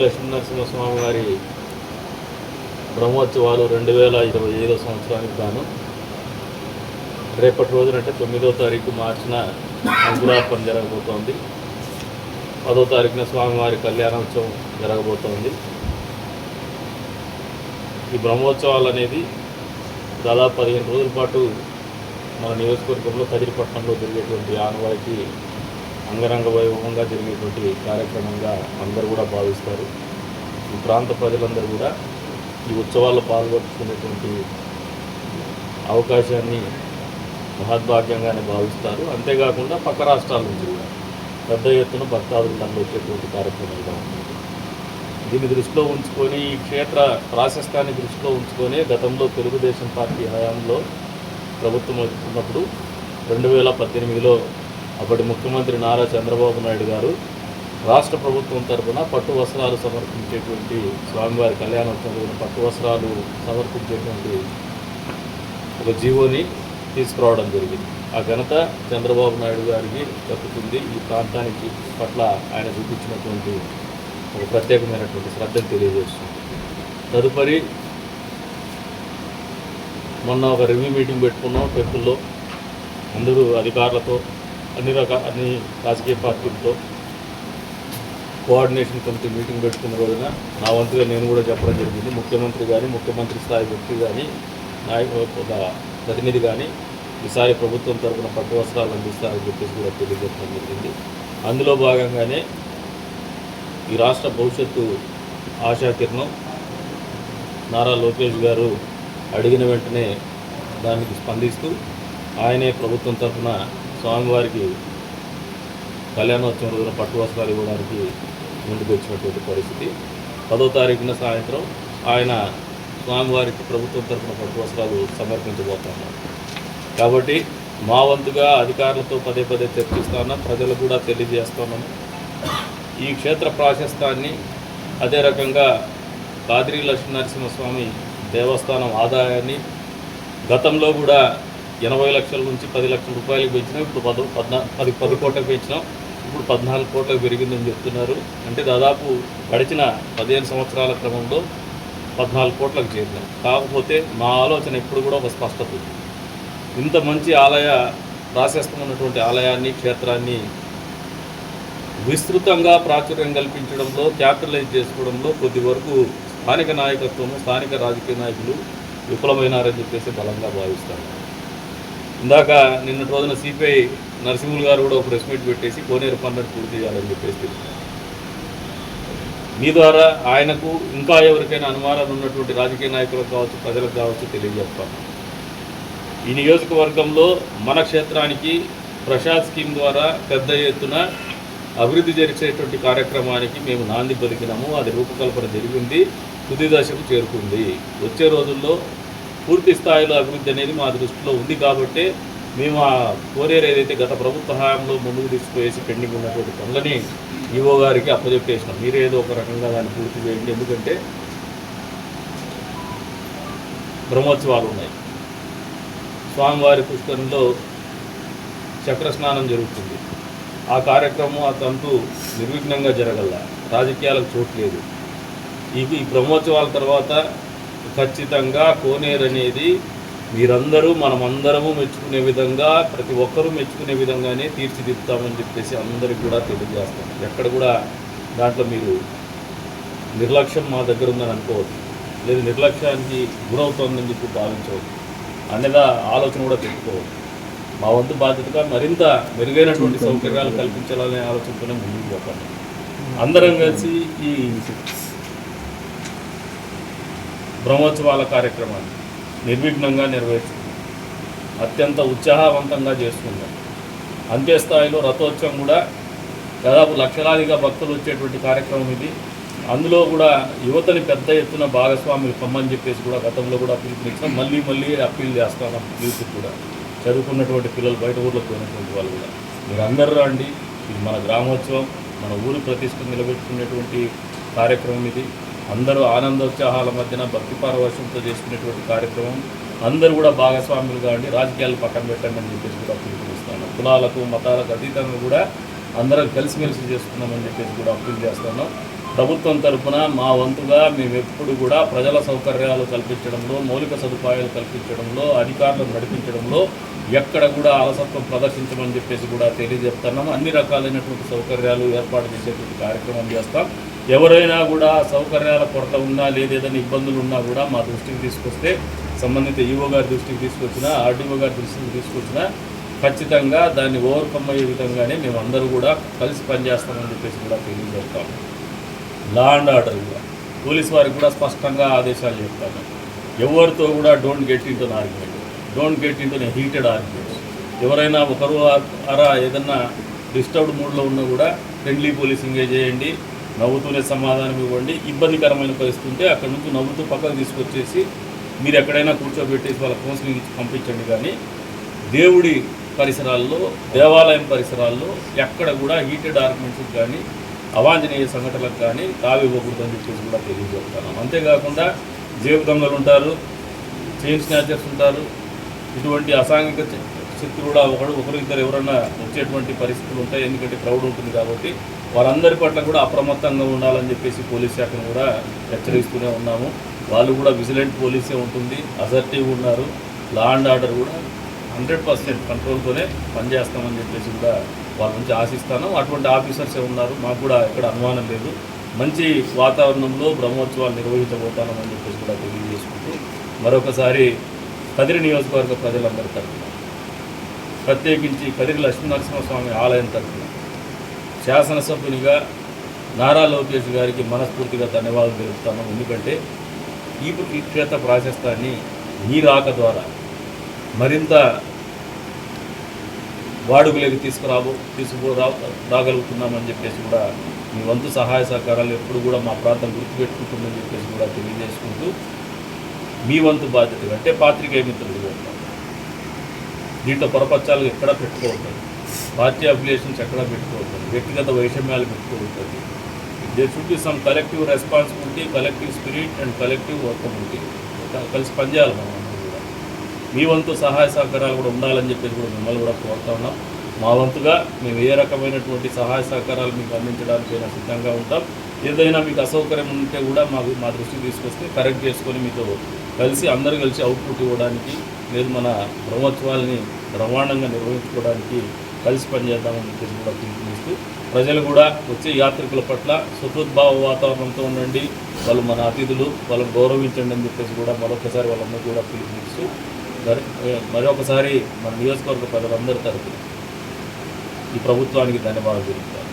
నరసింహస్వామి వారి బ్రహ్మోత్సవాలు రెండు వేల ఇరవై ఐదో సంవత్సరానికి గాను. రేపటి రోజున అంటే తొమ్మిదో తారీఖు మార్చిన అంకురార్పణ జరగబోతోంది. పదో తారీఖున స్వామివారి కళ్యాణోత్సవం జరగబోతోంది. ఈ బ్రహ్మోత్సవాలు అనేది దాదాపు పదిహేను రోజుల పాటు మన నియోజకవర్గంలో కదిరిపట్నంలో జరిగేటువంటి ఆనవాయితీ అంగరంగ వైభవంగా జరిగేటువంటి కార్యక్రమంగా అందరూ కూడా భావిస్తారు. ఈ ప్రాంత ప్రజలందరూ కూడా ఈ ఉత్సవాల్లో పాల్గొనేటువంటి అవకాశాన్ని మహద్భాగ్యంగానే భావిస్తారు. అంతేకాకుండా పక్క రాష్ట్రాల నుంచి కూడా పెద్ద ఎత్తున భక్తాదులు దాంట్లో వచ్చేటువంటి కార్యక్రమంగా ఉంది దీన్ని దృష్టిలో ఉంచుకొని ఈ క్షేత్ర ప్రాశస్త్యాన్ని దృష్టిలో ఉంచుకొని గతంలో తెలుగుదేశం పార్టీ హయాంలో ప్రభుత్వం ఉన్నప్పుడు రెండు వేల పద్దెనిమిదిలో అప్పటి ముఖ్యమంత్రి నారా చంద్రబాబు నాయుడు గారు రాష్ట్ర ప్రభుత్వం తరఫున పట్టు వస్త్రాలు సమర్పించేటువంటి స్వామివారి కళ్యాణోత్సవం పట్టు వస్త్రాలు సమర్పించేటువంటి ఒక జీవోని తీసుకురావడం జరిగింది. ఆ ఘనత చంద్రబాబు నాయుడు గారికి దక్కుతుంది. ఈ ప్రాంతానికి పట్ల ఆయన చూపించినటువంటి ఒక ప్రత్యేకమైనటువంటి శ్రద్ధను తెలియజేస్తుంది. తదుపరి మొన్న ఒక రివ్యూ మీటింగ్ పెట్టుకున్నాం టెంపుల్లో. అందరూ అధికారులతో అన్ని రకాల అన్ని రాజకీయ పార్టీలతో కోఆర్డినేషన్ కమిటీ మీటింగ్ పెట్టుకున్న రోజున నా వంతుగా నేను కూడా చెప్పడం జరిగింది. ముఖ్యమంత్రి కానీ ముఖ్యమంత్రి స్థాయి వ్యక్తి కానీ నాయకు ఒక ప్రతినిధి కానీ ఈసారి ప్రభుత్వం తరఫున పట్టు వస్త్రాలు అందిస్తారని చెప్పేసి కూడా తెలియజేయడం జరిగింది. అందులో భాగంగానే ఈ రాష్ట్ర భవిష్యత్తు ఆశాకిరణం నారా లోకేష్ గారు అడిగిన వెంటనే దానికి స్పందిస్తూ ఆయనే ప్రభుత్వం తరఫున స్వామివారికి కళ్యాణోత్సవం రోజున పట్టు వస్త్రాలు ఇవ్వడానికి ముందుకు వచ్చినటువంటి పరిస్థితి. పదో తారీఖున సాయంత్రం ఆయన స్వామివారికి ప్రభుత్వం తరఫున పట్టు వస్త్రాలు సమర్పించబోతున్నారు. కాబట్టి మా వంతుగా అధికారులతో పదే పదే చర్చిస్తున్నాం ప్రజలకు కూడా తెలియజేస్తున్నాము ఈ క్షేత్ర ప్రాశస్తాన్ని అదే రకంగా కాదిరి లక్ష్మీ నరసింహస్వామి దేవస్థానం ఆదాయాన్ని గతంలో కూడా ఎనభై లక్షల నుంచి పది లక్షల రూపాయలకు పెంచినాం. ఇప్పుడు పద పద్నా పది పది కోట్లకు పెంచినాం. ఇప్పుడు పద్నాలుగు కోట్లకు పెరిగిందని చెప్తున్నారు. అంటే దాదాపు గడిచిన పదిహేను సంవత్సరాల క్రమంలో పద్నాలుగు కోట్లకు చేరినాం. కాకపోతే మా ఆలోచన ఎప్పుడు కూడా ఒక స్పష్టత ఉంది. ఇంత మంచి ఆలయ ప్రాశస్తం ఉన్నటువంటి ఆలయాన్ని క్షేత్రాన్ని విస్తృతంగా ప్రాచుర్యం కల్పించడంలో క్యాపిటలైజ్ చేసుకోవడంలో కొద్ది వరకు స్థానిక నాయకత్వము స్థానిక రాజకీయ నాయకులు విఫలమైనారని చెప్పేసి బలంగా భావిస్తారు ఇందాక నిన్నటి రోజున సిపిఐ నరసింహులు గారు కూడా ఒక ప్రెస్ మీట్ పెట్టేసి కోనేరు పన్నెండు పూర్తి చేయాలని చెప్పేసి మీ ద్వారా ఆయనకు ఇంకా ఎవరికైనా అనుమానాలు ఉన్నటువంటి రాజకీయ నాయకులకు కావచ్చు ప్రజలకు కావచ్చు తెలియజేస్తాను ఈ నియోజకవర్గంలో మన క్షేత్రానికి ప్రసాద్ స్కీమ్ ద్వారా పెద్ద ఎత్తున అభివృద్ధి జరిచేటువంటి కార్యక్రమానికి మేము నాంది పలికినాము. అది రూపకల్పన జరిగింది. తుది దశకు చేరుకుంది. వచ్చే రోజుల్లో పూర్తి స్థాయిలో అభివృద్ధి అనేది మా దృష్టిలో ఉంది కాబట్టి మేము ఆ కోరియర్ ఏదైతే గత ప్రభుత్వ హయాంలో ముందుకు తీసుకువేసి పెండింగ్ ఉన్నటువంటి పనులని ఈవో గారికి అప్పచెప్పేసినాం మీరేదో ఒక రకంగా దాన్ని పూర్తి చేయండి. ఎందుకంటే బ్రహ్మోత్సవాలు ఉన్నాయి. స్వామివారి పుష్కరంలో చక్ర స్నానం జరుగుతుంది. ఆ కార్యక్రమం ఆ తంతు నిర్విఘ్నంగా జరగల. రాజకీయాలకు చోటు లేదు. ఈ బ్రహ్మోత్సవాల తర్వాత ఖచ్చితంగా కోనేరు అనేది మీరందరూ మనమందరము మెచ్చుకునే విధంగా ప్రతి ఒక్కరూ మెచ్చుకునే విధంగానే తీర్చిదిద్దుతామని చెప్పేసి అందరికి కూడా తెలియజేస్తాం. ఎక్కడ కూడా దాంట్లో మీరు నిర్లక్ష్యం మా దగ్గర ఉందని అనుకోవద్దు. లేదు నిర్లక్ష్యానికి గురవుతోందని చెప్పి భావించవద్దు. అనేది ఆలోచన కూడా పెట్టుకోవద్దు. మా వంతు బాధ్యతగా మరింత మెరుగైనటువంటి సౌకర్యాలు కల్పించాలనే ఆలోచనతోనే ముందుకు పోతాను అందరం కలిసి ఈ బ్రహ్మోత్సవాల కార్యక్రమాన్ని నిర్విఘ్నంగా నెరవేర్చుకున్నాం. అత్యంత ఉత్సాహవంతంగా చేసుకున్నాం. అంత్యస్థాయిలో రథోత్సవం కూడా దాదాపు లక్షలాదిగా భక్తులు వచ్చేటువంటి కార్యక్రమం ఇది. అందులో కూడా యువతని పెద్ద ఎత్తున భాగస్వాములు కమ్మని చెప్పేసి కూడా గతంలో కూడా పిలుపునిచ్చాం. మళ్ళీ మళ్ళీ అప్పీల్ చేస్తాను యూత్ కూడా చదువుకున్నటువంటి పిల్లలు బయట ఊర్లో పోయినటువంటి వాళ్ళు కూడా. మీరు అందరూ రండి. ఇది మన గ్రామోత్సవం. మన ఊరి ప్రతిష్ట నిలబెట్టుకునేటువంటి కార్యక్రమం ఇది. అందరూ ఆనందోత్సాహాల మధ్యన భక్తి పారవశ్యంతో చేసుకునేటువంటి కార్యక్రమం. అందరూ కూడా భాగస్వాములు ఉండి రాజకీయాలు పక్కన పెట్టండి అని చెప్పేసి కూడా పిలుపునిస్తాను కులాలకు మతాలకు అతీతంగా కూడా అందరం కలిసిమెలిసి చేసుకున్నామని చెప్పేసి కూడా అప్పీల్ చేస్తాను ప్రభుత్వం తరఫున మా వంతుగా మేము ఎప్పుడు కూడా ప్రజల సౌకర్యాలు కల్పించడంలో మౌలిక సదుపాయాలు కల్పించడంలో అధికారులను నడిపించడంలో ఎక్కడ కూడా అలసత్వం ప్రదర్శించమని చెప్పేసి కూడా తెలియజెప్తున్నాము అన్ని రకాలైనటువంటి సౌకర్యాలు ఏర్పాటు చేసేటువంటి కార్యక్రమం చేస్తాం. ఎవరైనా కూడా సౌకర్యాల కొరత ఉన్నా లేదా ఏదైనా ఇబ్బందులు ఉన్నా కూడా మా దృష్టికి తీసుకొస్తే సంబంధిత ఈఓ గారి దృష్టికి తీసుకొచ్చినా ఆర్డీఓ గారి దృష్టికి తీసుకొచ్చినా ఖచ్చితంగా దాన్ని ఓవర్కమ్ అయ్యే విధంగానే మేము అందరూ కూడా కలిసి పనిచేస్తామని చెప్పేసి కూడా తెలియజేస్తాము లా అండ్ ఆర్డర్ కూడా. పోలీస్ వారికి కూడా స్పష్టంగా ఆదేశాలు చెప్తాను. ఎవరితో కూడా don't get into argument don't get into heated arguments ఎవరైనా ఒకరు అరా ఏదన్నా డిస్టర్బ్డ్ మూడ్లో ఉన్నా కూడా ఫ్రెండ్లీ పోలీసింగే చేయండి. నవ్వుతూనే సమాధానం ఇవ్వండి. ఇబ్బందికరమైన పరిస్థితి ఉంటే అక్కడ నుంచి నవ్వుతూ పక్కకు తీసుకొచ్చేసి మీరు ఎక్కడైనా కూర్చోబెట్టేసి వాళ్ళ కౌన్సిలింగ్ ఇచ్చి పంపించండి కానీ దేవుడి పరిసరాల్లో దేవాలయం పరిసరాల్లో ఎక్కడ కూడా హీటెడ్ డాక్యుమెంట్స్కి కానీ అవాంఛనీయ సంఘటనలకు కానీ తావివ్వకూడదని చెప్పేసి కూడా తెలియజేస్తున్నాం. అంతేకాకుండా జేబు దొంగలు ఉంటారు చైన్ స్నాచర్స్ ఉంటారు ఇటువంటి అసాంఘిక పరిస్థితి కూడా ఒకరు ఒకరిద్దరు ఎవరన్నా వచ్చేటువంటి పరిస్థితులు ఉంటాయి ఎందుకంటే క్రౌడ్ ఉంటుంది కాబట్టి వారందరి పట్ల కూడా అప్రమత్తంగా ఉండాలని చెప్పేసి పోలీస్ శాఖను కూడా హెచ్చరిస్తూనే ఉన్నాము. వాళ్ళు కూడా విజిలెంట్ పోలీసే ఉంటుంది అసర్టివ్ ఉన్నారు లా అండ్ ఆర్డర్ కూడా హండ్రెడ్ పర్సెంట్ కంట్రోల్తోనే పనిచేస్తామని చెప్పేసి కూడా వాళ్ళ నుంచి ఆశిస్తాను. అటువంటి ఆఫీసర్సే ఉన్నారు మాకు కూడా ఇక్కడ అనుమానం లేదు. మంచి వాతావరణంలో బ్రహ్మోత్సవాలు నిర్వహించబోతానని చెప్పేసి కూడా తెలియజేసుకుంటూ మరొకసారి కదిరి నియోజకవర్గ ప్రజలందరి తరఫున ప్రత్యేకించి కదిరి లక్ష్మీనరసింహస్వామి ఆలయం తరఫున శాసనసభ్యునిగా నారా లోకేష్ గారికి మనస్ఫూర్తిగా ధన్యవాదాలు తెలుపుతాను ఎందుకంటే ఈ క్షేత్ర ప్రాశస్తాన్ని ఈ రాక ద్వారా మరింత వాడుకలోకి తీసుకురాబో తీసుకురా రాగలుగుతున్నామని చెప్పేసి కూడా మీ వంతు సహాయ సహకారాలు ఎప్పుడు కూడా మా ప్రాంతం గుర్తుపెట్టుకుంటుందని చెప్పేసి కూడా తెలియజేసుకుంటూ మీ వంతు బాధ్యత అంటే పాత్రికేయ మిత్రులు దీంట్లో పొరపచ్చాలు ఎక్కడ పెట్టుకోవద్దు పార్టీ అఫిలియేషన్స్ ఎక్కడ పెట్టుకోవద్దు వ్యక్తిగత వైషమ్యాలు పెట్టుకోవద్దు they should be some collective responsibility collective spirit and collective workability కలిసి పనిచేయాలి మనం కూడా. మీ వంతు సహాయ సహకారాలు కూడా ఉండాలని చెప్పేసి కూడా మిమ్మల్ని కూడా కోరుతా ఉన్నాం. మా వంతుగా మేము ఏ రకమైనటువంటి సహాయ సహకారాలు మీకు అందించడానికైనా సిద్ధంగా ఉంటాం. ఏదైనా మీకు అసౌకర్యం ఉంటే కూడా మాకు మా దృష్టికి తీసుకొస్తే కరెక్ట్ చేసుకొని మీతో కలిసి అందరూ కలిసి అవుట్పుట్ ఇవ్వడానికి లేదు మన బ్రహ్మోత్సవాల్ని బ్రహ్మాండంగా నిర్వహించుకోవడానికి కలిసి పనిచేద్దామని చెప్పేసి కూడా పిలుపునిస్తూ ప్రజలు కూడా వచ్చే యాత్రికుల పట్ల సుహృద్భావ వాతావరణంతో ఉండండి. వాళ్ళు మన అతిథులు వాళ్ళని గౌరవించండి అని చెప్పేసి కూడా మరొకసారి వాళ్ళందరూ కూడా పిలుపునిస్తూ మరొకసారి మన నియోజకవర్గ ప్రజలందరి తరఫున ఈ ప్రభుత్వానికి ధన్యవాదాలు తెలుపుతారు